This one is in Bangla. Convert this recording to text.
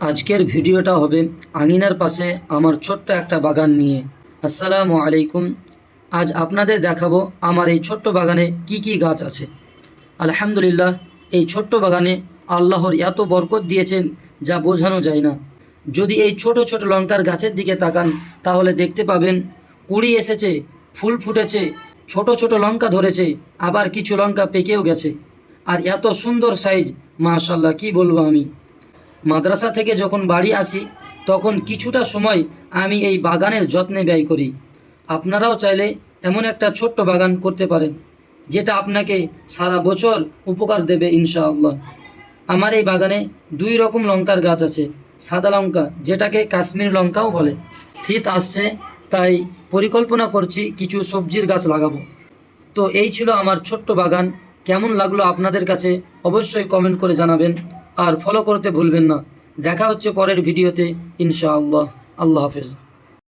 আজকের ভিডিওটা হবে আঙিনার পাশে আমার ছোট্ট একটা বাগান নিয়ে। আসসালামু আলাইকুম। আজ আপনাদের দেখাবো আমার এই ছোট্ট বাগানে কি কি গাছ আছে। আলহামদুলিল্লাহ, এই ছোট্ট বাগানে আল্লাহর এত বরকত দিয়েছেন যা বোঝানো যায় না। যদি এই ছোট ছোট লঙ্কার গাছের দিকে তাকান, তাহলে দেখতে পাবেন কুড়ি এসেছে, ফুল ফুটেছে, ছোট ছোট লঙ্কা ধরেছে, আবার কিছু লঙ্কা পেকেও গেছে। আর এত সুন্দর সাইজ মাশাল্লাহ কি বলব আমি? মাদ্রাসা থেকে যখন বাড়ি আসি, তখন কিছুটা সময় আমি এই বাগানের যত্নে ব্যয় করি। আপনারাও চাইলে এমন একটা ছোট্ট বাগান করতে পারেন, যেটা আপনাকে সারা বছর উপকার দেবে, ইনশাআল্লাহ। আমার এই বাগানে দুই রকম লঙ্কার গাছ আছে, সাদা লঙ্কা, যেটাকে কাশ্মীর লঙ্কাও বলে। শীত আসছে, তাই পরিকল্পনা করছি কিছু সবজির গাছ লাগাবো। তো এই ছিল আমার ছোট্ট বাগান, কেমন লাগল আপনাদের কাছে অবশ্যই কমেন্ট করে জানাবেন। আর ফলো করতে ভুলবেন না। দেখা হচ্ছে পরের ভিডিওতে ইনশাআল্লাহ। আল্লাহ হাফেজ।